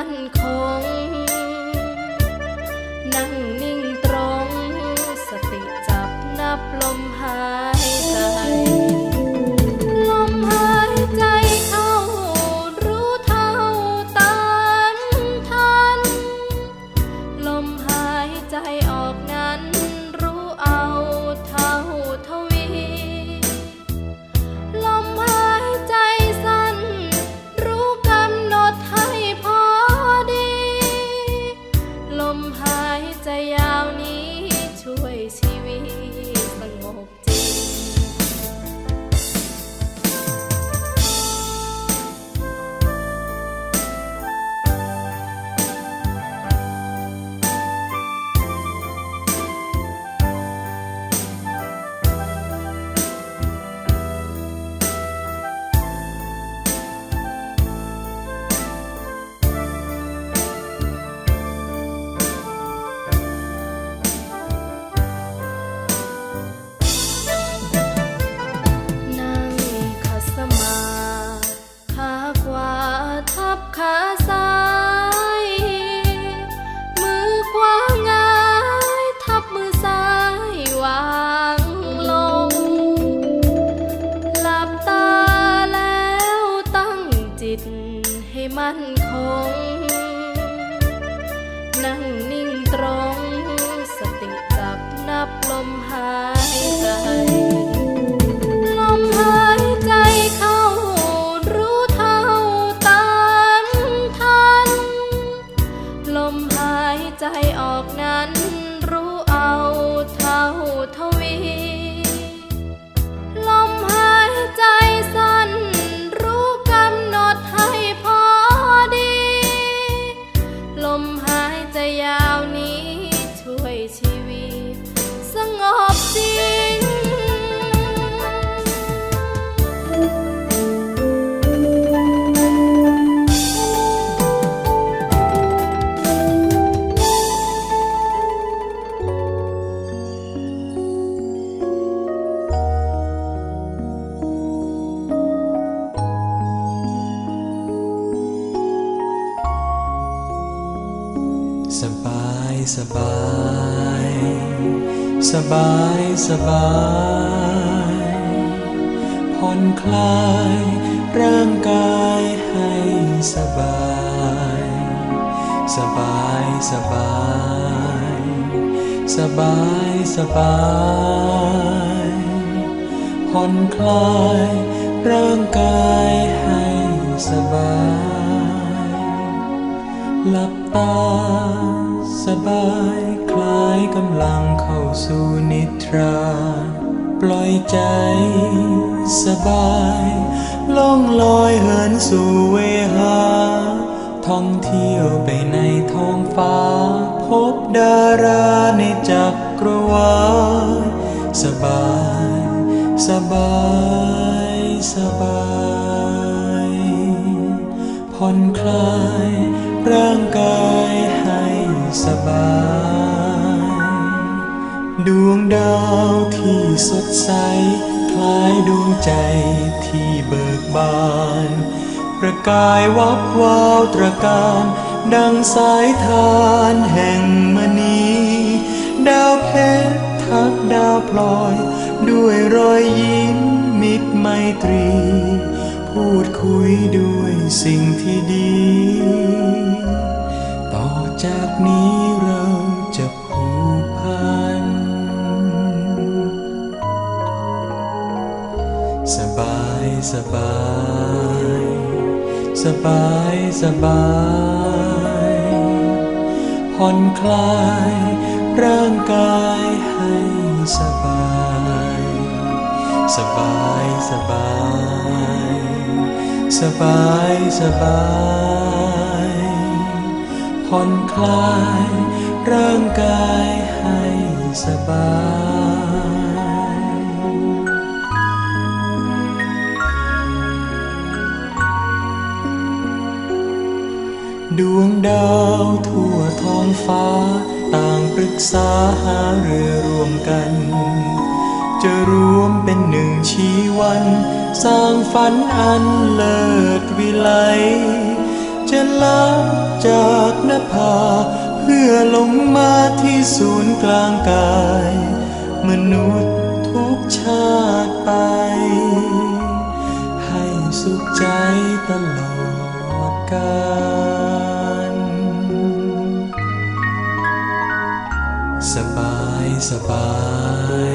มั่นค สบายสบายผ่อนคลายร่างกายให้สบาย สบายสบาย สบายสบายผ่อนคลายร่างกายให้สบาย หลับตา สบายคลายกำลังเข้าสู่นิทรา ปล่อยใจสบายล่องลอยเหินสู่เวหา ท่องเที่ยวไปในท้องฟ้า พบดาราในจักรวาลสบาย สบาย สบายผ่อนคลายร่างกาย สบาย ดวงดาวที่สดใส คล้ายดวงใจที่เบิกบาน ประกายวับวาวตระการ ดังสายทานแห่งมณีดาวเพชรทักดาวพลอย ด้วยรอยยิ้มมิตรไมตรี พูดคุยด้วยสิ่งที่ดี จากนี้เราจะผูกพัน สบายสบาย สบายสบายผ่อนคลายร่างกายให้สบาย สบายสบาย สบายสบาย ผ่อนคลายร่างกายให้สบายดวงดาวทั่วท้องฟ้า ต่างปรึกษาหาเรือรวมกัน จะรวมเป็นหนึ่งชีวัน สร้างฝันอันเลิศวิไล จะลับจากหน้าผาเพื่อลงมาที่ศูนย์กลางกาย มนุษย์ทุกชาติไป ให้สุขใจตลอดกาลสบายสบาย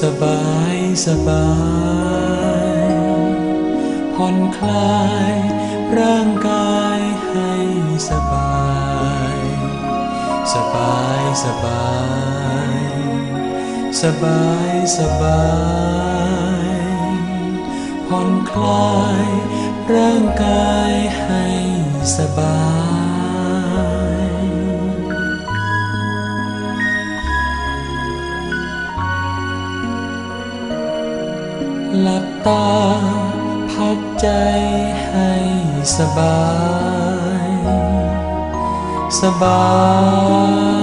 สบายสบายผ่อนคลาย ร่างกายให้สบาย สบายสบาย สบายสบายผ่อนคลายร่างกายให้สบาย สบาย สบาย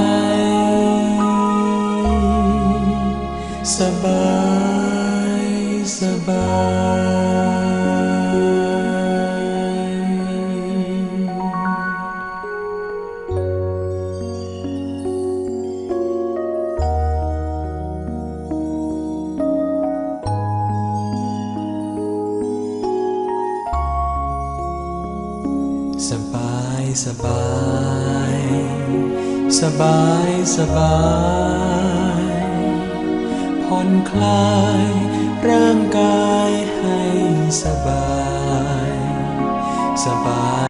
สบายสบายผ่อนคลายร่างกายให้สบาย สบาย